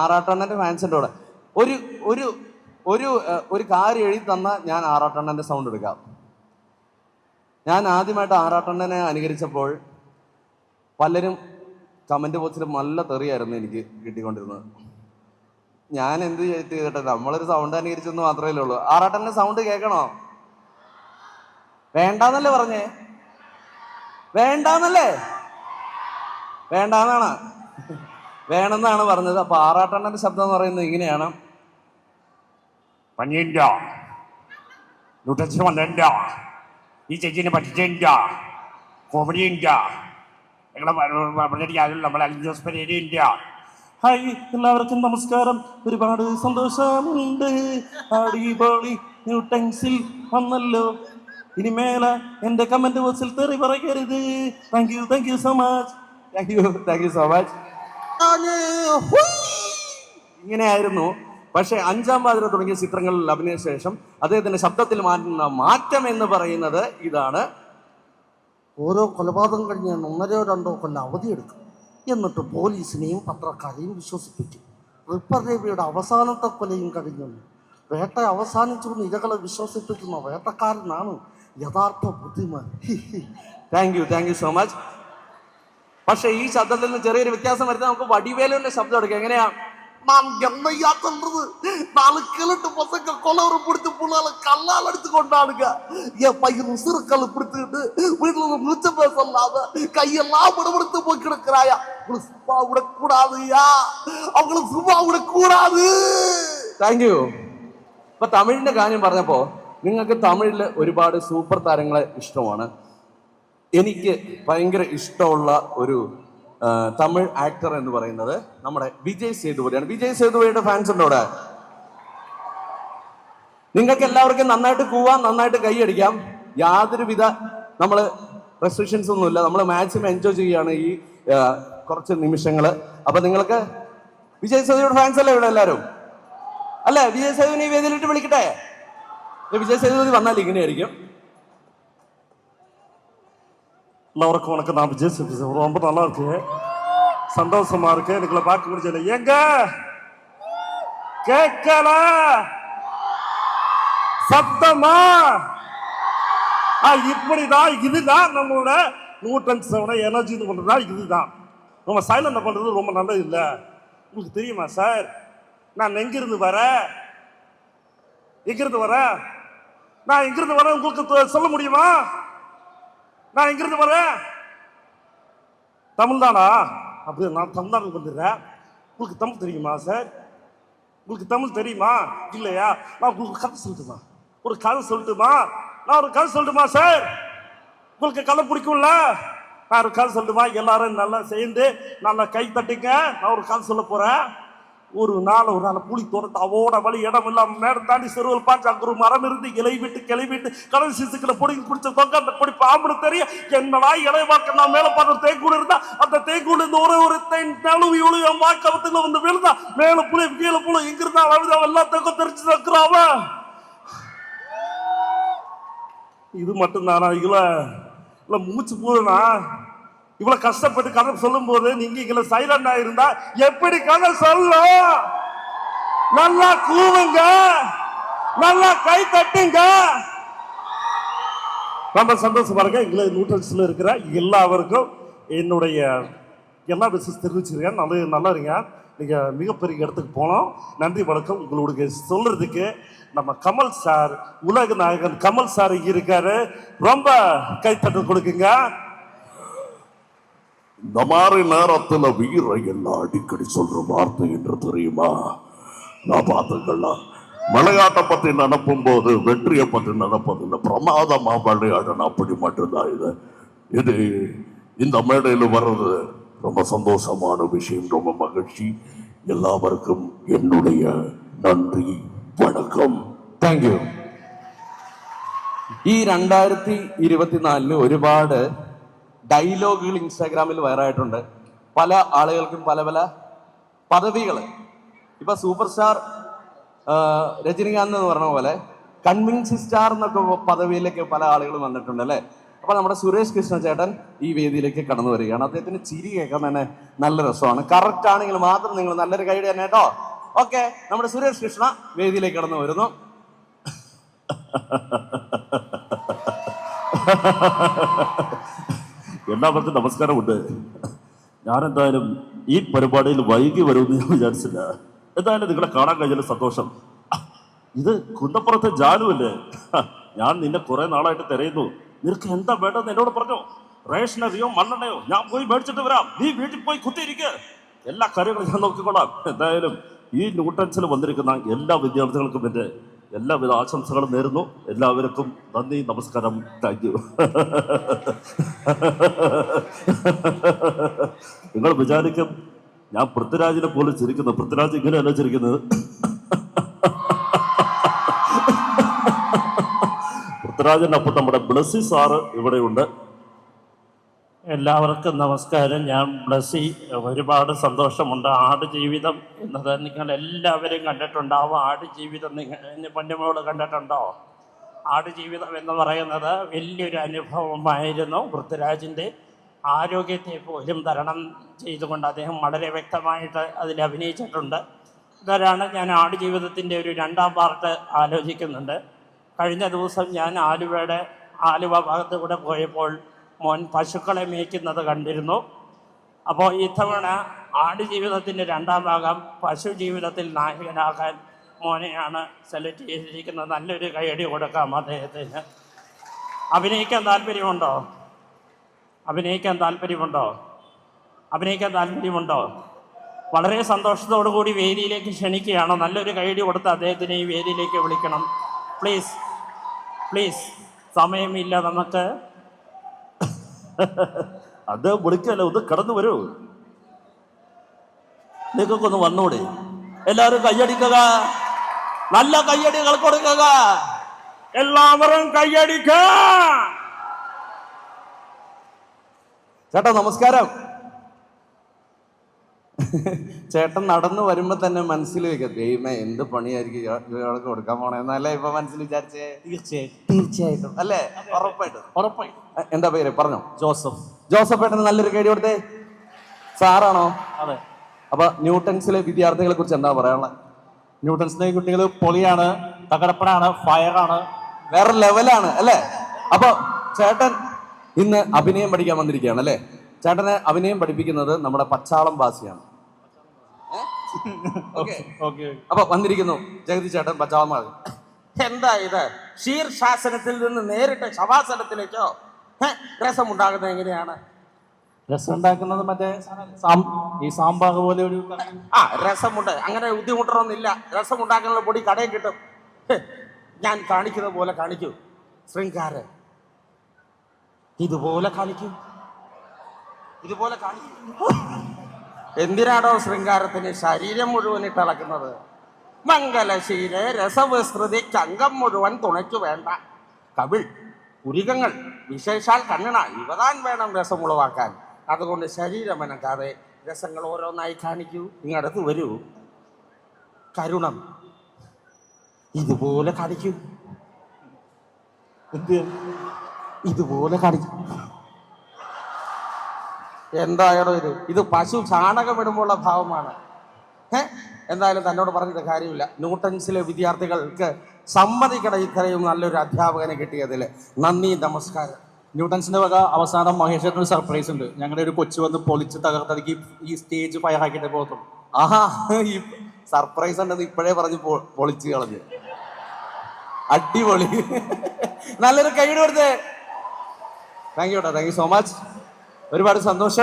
ആറാട്ടണ്ണന്റെ ഫാൻസിന്റെ കൂടെ ഒരു ഒരു ഒരു ഒരു കാര്യം എഴുതി തന്ന ഞാൻ ആറാട്ടണ്ണന്റെ സൗണ്ട് എടുക്കാം. ഞാൻ ആദ്യമായിട്ട് ആറാട്ടണ്ണനെ അനുകരിച്ചപ്പോൾ പലരും കമന്റ് ബോക്സിൽ നല്ല തെറിയായിരുന്നു എനിക്ക് കിട്ടിക്കൊണ്ടിരുന്നത്. ഞാൻ എന്ത് ചെയ്തിട്ടെ നമ്മളൊരു സൗണ്ട് അനുകരിച്ചെന്ന് മാത്രമേ ഉള്ളൂ. ആറാട്ടന്റെ സൗണ്ട് കേൾക്കണോ? വേണ്ടാന്നല്ലേ പറഞ്ഞേ? വേണ്ടാന്നല്ലേ? വേണ്ടാന്നാണ്. വേണമെന്നാണ് പറഞ്ഞത്. അപ്പൊ ആറാട്ടണ്ണന്റെ ശബ്ദം എന്ന് പറയുന്നത് ഇങ്ങനെയാണ്. പനിയില്ല ന്യൂട്രൻസ് വന്നില്ല. ഈ ചേച്ചിനെ പറ്റിച്ചില്ല. കോമഡി ഇല്ല ഞങ്ങളെ വളരെ നമ്മളെ അഞ്ച് ദിവസം പരിപാടി ഹായ് എല്ലാവർക്കും നമസ്കാരം. ഒരുപാട് സന്തോഷമുണ്ട്. അടിപൊളി ന്യൂട്ടൻസിൽ വന്നല്ലോ. ഇനി മേല എന്റെ കമന്റ് ബോക്സിൽ തെറി പറയരുത്. Thank you thank you so much thank you thank you so much ഇങ്ങനെയായിരുന്നു. പക്ഷെ അഞ്ചാം പാതിര തുടങ്ങിയ ചിത്രങ്ങളിൽ അഭിനയ ശേഷം അദ്ദേഹത്തിന്റെ ശബ്ദത്തിൽ മാറ്റുന്ന മാറ്റം എന്ന് പറയുന്നത് ഇതാണ്. ഓരോ കൊലപാതകം കഴിഞ്ഞ് ഒന്നരയോ രണ്ടോ കൊല്ലം അവധിയെടുക്കും എന്നിട്ട് പോലീസിനെയും പത്രക്കാരെയും വിശ്വസിപ്പിക്കും. റിപ്പർ രവിയുടെ അവസാനത്തെ കൊലയും കഴിഞ്ഞു. വേട്ട അവസാനിച്ചു എന്ന് ഇരകളെ വിശ്വസിപ്പിക്കുന്ന വേട്ടക്കാരനാണ് യഥാർത്ഥ ബുദ്ധിമാൻ. Thank you thank you so much പക്ഷെ ഈ ശബ്ദത്തിൽ നിന്ന് ചെറിയൊരു വ്യത്യാസം വരുന്നത് നമുക്ക് വടിവേലുവിന്റെ ശബ്ദം എടുക്കാം എങ്ങനെയാ நான் என்னையா சொல்றது நாலு கிழட்டு பசங்க கொலவரை பிடித்து புள்ளால கல்லால் அடித்து கொண்டானுங்க என் பையன் உசுறுக்கல் பிடித்துக்கிட்டு வீட்டுல மிச்ச பேசலாம கையெல்லாம் விடவிடுத்து போய் கிடக்குறாயா அவங்களுக்கு சும்மா விடக்கூடாதுயா அவங்களுக்கு சும்மா விடக்கூடாது താങ്ക് യു ഇപ്പൊ തമിഴിന്റെ കാര്യം പറഞ്ഞപ്പോ നിങ്ങൾക്ക് തമിഴില് ഒരുപാട് സൂപ്പർ താരങ്ങളെ ഇഷ്ടമാണ് എനിക്ക് ഭയങ്കര ഇഷ്ടമുള്ള ഒരു തമിഴ് ആക്ടർ എന്ന് പറയുന്നത് നമ്മുടെ വിജയ് സേതുപതിയാണ്. വിജയ് സേതുപതിയുടെ ഫാൻസ് ഉണ്ടോ അവിടെ? നിങ്ങൾക്ക് എല്ലാവർക്കും നന്നായിട്ട് കൂവാം നന്നായിട്ട് കൈയടിക്കാം യാതൊരുവിധ നമ്മൾ റെസ്ട്രിക്ഷൻസ് ഒന്നുമില്ല. നമ്മൾ മാക്സിമം എൻജോയ് ചെയ്യുകയാണ് ഈ കുറച്ച് നിമിഷങ്ങൾ അപ്പൊ നിങ്ങൾക്ക് വിജയ് സേതുയുടെ ഫാൻസ് അല്ലേ ഇവിടെ എല്ലാവരും? അല്ലേ? വിജയ് സേതുവിനെ ഈ വേദിയിലിട്ട് വിളിക്കട്ടെ? വിജയ് സേതുപതി വന്നാൽ ഇങ്ങനെയായിരിക്കും. எல்லோருக்கும் வணக்கம் நான் விஜய் சேது ரொம்ப நல்லா இருக்கு. சந்தோஷமா இருக்கு. எனக்குள்ள பார்க்க முடியல எங்க? கேட்கல? சத்தமா ஆ, இப்படிதான் இதுதான் நம்மளோட நியூட்டன்ஸோட எனர்ஜி இது பண்றதா இதுதான் நம்ம சைலண்ட் பண்றது ரொம்ப நல்லது இல்லை. உங்களுக்கு தெரியுமா சார் நான் எங்கிருந்து வரேன் எங்கிருந்து வரேன் நான் எங்கிருந்து வரேன் உங்களுக்கு தொ- சொல்ல முடியுமா? நான் எங்கிருந்து வரேன். தமிழ் தானா அப்படி நான் தமிழ்நாடு வந்துடுறேன். உங்களுக்கு தமிழ் தெரியுமா சார் உங்களுக்கு தமிழ் தெரியுமா? இல்லையா? நான் உங்களுக்கு கதை சொல்லட்டுமா? ஒரு கதை சொல்லட்டுமா? நான் ஒரு கதை சொல்லட்டுமா சார் உங்களுக்கு கதை பிடிக்கும்ல? நான் ஒரு கதை சொல்லட்டுமா? எல்லாரும் நல்லா சேர்ந்து நல்லா கை தட்டுங்க. நான் ஒரு கதை சொல்ல போகிறேன் ஒரு நாள் ஒரு நாள் புளி துரத்து அவோட வழி இடம் இல்லாமல் மேடம் தாண்டி சிறுவல் பாஞ்சு அங்கே ஒரு மரம் இருந்து இலை விட்டு கிளை விட்டு கடல் சிசுக்களை பொடிங்க பிடிச்ச தொங்க அந்த பொடி பாம்பு தெரியும் என்னடா இலை வாக்க நான் மேலே பார்த்த தேக்கூடு இருந்தா அந்த தேக்கூடு இருந்து ஒரு ஒரு தென் நழுவி ஒளி என் வாக்கவத்துல வந்து விழுந்தா மேலே புலி கீழே புளி இங்கிருந்தா அழுதா எல்லாம் தக்க தெரிஞ்சு தக்குறாவ இது மட்டும் தானா இல்லை மூச்சு போதுனா இவ்வளவு கஷ்டப்பட்டு கதை சொல்லும் போது நீங்க இதுல சைலண்டா இருந்தா எப்படி கதை சொல்லும் நல்லா கூவுங்க. நல்லா கை தட்டுங்க. ரொம்ப சந்தோஷமா இருக்க. எங்களை நூற்றன்ஸ்ல இருக்கிற எல்லாருக்கும் என்னுடைய எல்லா விஷயம் தெரிவிச்சிருக்கேன் நல்ல நல்லா இருங்க. நீங்க மிகப்பெரிய இடத்துக்கு போனோம். நன்றி வணக்கம். உங்களுக்கு சொல்றதுக்கு நம்ம கமல் சார் உலக நாயகன் கமல் சார் இருக்காரு. ரொம்ப கைத்தட்டல் கொடுக்குங்க. இந்த மாதிரி நேரத்துல வீர எல்லாம் அடிக்கடி சொல்ற வார்த்தை என்று தெரியுமா நான் பார்த்துக்கலாம் விளையாட்டை பத்தி நினப்பும் போது வெற்றியை பத்தி நினைப்பதில்லை பிரமாதமா விளையாடணும் அப்படி மட்டும்தான் இது இது இந்த மேடையில் வர்றது ரொம்ப சந்தோஷமான விஷயம் ரொம்ப மகிழ்ச்சி எல்லாருக்கும் என்னுடைய நன்றி வணக்கம் താങ്ക് യു ഈ രണ്ടായിരത്തി ഇരുപത്തിനാലില് ഒരുപാട് ഡയലോഗുകൾ ഇൻസ്റ്റാഗ്രാമിൽ വൈറായിട്ടുണ്ട് പല ആളുകൾക്കും പല പല പദവികൾ. ഇപ്പൊ സൂപ്പർ സ്റ്റാർ രജനീകാന്ത് എന്ന് പറഞ്ഞ പോലെ കൺവിൻസ് സ്റ്റാർ എന്നൊക്കെ പദവിയിലേക്ക് പല ആളുകൾ വന്നിട്ടുണ്ട് അല്ലേ? അപ്പോൾ നമ്മുടെ സുരേഷ് കൃഷ്ണ ചേട്ടൻ ഈ വേദിയിലേക്ക് കടന്നു വരികയാണ്. അദ്ദേഹത്തിന് ചിരി കേൾക്കാൻ തന്നെ നല്ല രസമാണ്. കറക്റ്റ് ആണെങ്കിൽ മാത്രം നിങ്ങൾ നല്ലൊരു കൈഡ് തന്നെ കേട്ടോ. ഓക്കെ നമ്മുടെ സുരേഷ് കൃഷ്ണ വേദിയിലേക്ക് കടന്നു വരുന്നു. എല്ലാവർക്കും നമസ്കാരമുണ്ട്. ഞാനെന്തായാലും ഈ പരിപാടിയിൽ വൈകി വരുമെന്ന് ഞാൻ വിചാരിച്ചില്ല. എന്തായാലും നിങ്ങളെ കാണാൻ കഴിഞ്ഞാൽ സന്തോഷം. ഇത് കുന്നപ്പുറത്തെ ജാനുവല്ലേ ഞാൻ നിന്നെ കുറേ നാളായിട്ട് തിരയുന്നു. നിനക്ക് എന്താ വേണ്ടതെന്ന് എന്നോട് പറഞ്ഞു? റേഷനറിയോ മണ്ണെണ്ണയോ? ഞാൻ പോയി മേടിച്ചിട്ട് വരാം. നീ വീട്ടിൽ പോയി കുത്തിയിരിക്കുക എല്ലാ കാര്യങ്ങളും ഞാൻ നോക്കിക്കൊള്ളാം. എന്തായാലും ഈ ന്യൂട്ടൻസിൽ വന്നിരിക്കുന്ന എല്ലാ വിദ്യാർത്ഥികൾക്കും എന്റെ എല്ലാവിധ ആശംസകളും നേരുന്നു. എല്ലാവർക്കും നന്ദി നമസ്കാരം. താങ്ക് യു നിങ്ങൾ വിചാരിക്കും ഞാൻ പൃഥ്വിരാജിനെ പോലെ ചിരിക്കുന്നു. പൃഥ്വിരാജ് ഇങ്ങനെയല്ല ചിരിക്കുന്നത്. പൃഥ്വിരാജിനൊപ്പം നമ്മുടെ ബ്ലസ്സി സാറ് ഇവിടെയുണ്ട്. എല്ലാവർക്കും നമസ്കാരം. ഞാൻ ബ്ലസ്സി. ഒരുപാട് സന്തോഷമുണ്ട്. ആട് ജീവിതം എന്നത് നിങ്ങൾ എല്ലാവരും കണ്ടിട്ടുണ്ടാവും ആട് ജീവിതം നിങ്ങൾ പൊന്നുമോൾ കണ്ടിട്ടുണ്ടോ? ആട് ജീവിതം എന്ന് പറയുന്നത് വലിയൊരു അനുഭവമായിരുന്നു. പൃഥ്വിരാജിന്റെ ആരോഗ്യത്തെ പോലും തരണം ചെയ്തുകൊണ്ട് അദ്ദേഹം വളരെ വ്യക്തമായിട്ട് അതിൽ അഭിനയിച്ചിട്ടുണ്ട്. ഇതാണ് ഞാൻ ആട് ജീവിതത്തിന്റെ ഒരു രണ്ടാം പാർട്ട് ആലോചിക്കുന്നുണ്ട്. കഴിഞ്ഞ ദിവസം ഞാൻ ആലുവയുടെ ആലുവ ഭാഗത്ത് കൂടെ പോയപ്പോൾ മോൻ പശുക്കളെ മേയ്ക്കുന്നത് കണ്ടിരുന്നു. അപ്പോൾ ഇത്തവണ ആട് ജീവിതത്തിന്റെ രണ്ടാം ഭാഗം പശു ജീവിതത്തിൽ നായകനാകാൻ മോനെയാണ് സെലക്ട് ചെയ്തിരിക്കുന്നത്. നല്ലൊരു കൈയടി കൊടുക്കാം അദ്ദേഹത്തിന്. അഭിനയിക്കാൻ താല്പര്യമുണ്ടോ? അഭിനയിക്കാൻ താല്പര്യമുണ്ടോ? അഭിനയിക്കാൻ താല്പര്യമുണ്ടോ? വളരെ സന്തോഷത്തോടു കൂടി വേദിയിലേക്ക് ക്ഷണിക്കുകയാണ്. നല്ലൊരു കൈയടി കൊടുത്ത് അദ്ദേഹത്തിനെ ഈ വേദിയിലേക്ക് വിളിക്കണം. പ്ലീസ് പ്ലീസ് സമയമില്ല നമുക്ക്. അത് വിളിക്കല്ല ഒന്ന് കടന്നു വരൂ. നിങ്ങൾക്കൊന്ന് വന്നൂടെ. എല്ലാവരും കയ്യടിക്കുക നല്ല കയ്യടികൾ കൊടുക്കുക. എല്ലാവരും കൈയടിക്ക ചേട്ടാ നമസ്കാരം. ചേട്ടൻ നടന്നു വരുമ്പോ തന്നെ മനസ്സിൽ വെക്കാം ദൈവമേ എന്ത് പണിയായിരിക്കും ഇയാ- ഇയാൾക്ക് കൊടുക്കാൻ പോണേ എന്നല്ലേ ഇപ്പൊ മനസ്സിൽ വിചാരിച്ചേ? തീർച്ചയായിട്ടും. തീർച്ചയായിട്ടും. അല്ലേ? ഉറപ്പായിട്ടും. ഉറപ്പായിട്ടും. എന്താ പേര്? പറഞ്ഞോ. ജോസഫ്. ജോസഫ് ഏട്ടന് നല്ലൊരു കേടി കൊടുത്തേ. സാറാണോ? അതെ. അപ്പൊ ന്യൂട്ടൺസിലെ വിദ്യാർത്ഥികളെ കുറിച്ച് എന്താ പറയാനുള്ളത് ന്യൂട്ടൺസിലെ കുട്ടികൾ പൊളിയാണ് തകടപ്പനാണ് ഫയറാണ്. വേറെ ലെവലാണ് അല്ലേ? അപ്പൊ ചേട്ടൻ ഇന്ന് അഭിനയം പഠിക്കാൻ വന്നിരിക്കുകയാണ് അല്ലേ? ചേട്ടനെ അഭിനയം പഠിപ്പിക്കുന്നത് നമ്മുടെ പച്ചാളം ഓക്കെ അപ്പൊ വന്നിരിക്കുന്നു ജഗതി ചേട്ടൻ പച്ചാളം ഭാഷ എന്താ ഇത്? ശീർഷാസനത്തിൽ നിന്ന് നേരിട്ട് ശവാസനത്തിലേക്കോ? രസം ഉണ്ടാകുന്നത് എങ്ങനെയാണ്? രസം ഉണ്ടാക്കുന്നത് മറ്റേ ഈ സാമ്പാർ പോലെ ഒരു ആ രസമുണ്ട്. അങ്ങനെ ബുദ്ധിമുട്ടണമെന്നില്ല രസം ഉണ്ടാക്കാനുള്ള പൊടി കടയിൽ കിട്ടും. ഞാൻ കാണിക്കുന്ന പോലെ കാണിക്കൂ. ശൃംഗാര. ഇതുപോലെ കാണിക്കൂ. ഇതുപോലെ കാണിക്കൂ. എന്തിനാണോ ശൃംഗാരത്തിന് ശരീരം മുഴുവൻ ഇട്ടിളക്കുന്നത് മംഗലശീല രസവിസ്തൃതി ചങ്കം മുഴുവൻ തുണയ്ക്കു വേണ്ട. കവിൾ പുരികങ്ങൾ വിശേഷാൽ കണ്ണണ ഇവതാൻ വേണം രസം ഉളവാക്കാൻ അതുകൊണ്ട് ശരീരം അനക്കാതെ രസങ്ങൾ ഓരോന്നായി കാണിക്കൂ. നിങ്ങളടുത്ത് വരൂ. കരുണം. ഇതുപോലെ കാണിക്കൂ. ഇതുപോലെ കാണിക്കും. എന്തായാലും ഇത്? ഇത് പശു ചാണകം ഇടുമ്പോഴുള്ള ഭാവമാണ്. ഏ എന്തായാലും തന്നോട് പറഞ്ഞിട്ട് കാര്യമില്ല. ന്യൂട്ടൻസിലെ വിദ്യാർത്ഥികൾക്ക് സമ്മതിക്കണം ഇത്രയും നല്ലൊരു അധ്യാപകനെ കിട്ടിയതിൽ നന്ദി നമസ്കാരം. ന്യൂട്ടൻസിന്റെ വക അവസാനം മഹേഷ് സർപ്രൈസ് ഉണ്ട്. ഞങ്ങളുടെ ഒരു കൊച്ചു വന്ന് പൊളിച്ച് തകർത്തതിക്ക് ഈ സ്റ്റേജ് ഫയറാക്കിയിട്ട് പോകത്തുള്ളൂ ആഹാ ഈ സർപ്രൈസ് ഉണ്ടെന്ന് ഇപ്പോഴേ പറഞ്ഞ് പൊളിച്ച് കളഞ്ഞ്. അടിപൊളി. നല്ലൊരു കൈ കൊടുത്തേ. താങ്ക് യു കേട്ടോ താങ്ക് യു സോ മച്ച് ഒരുപാട് സന്തോഷം.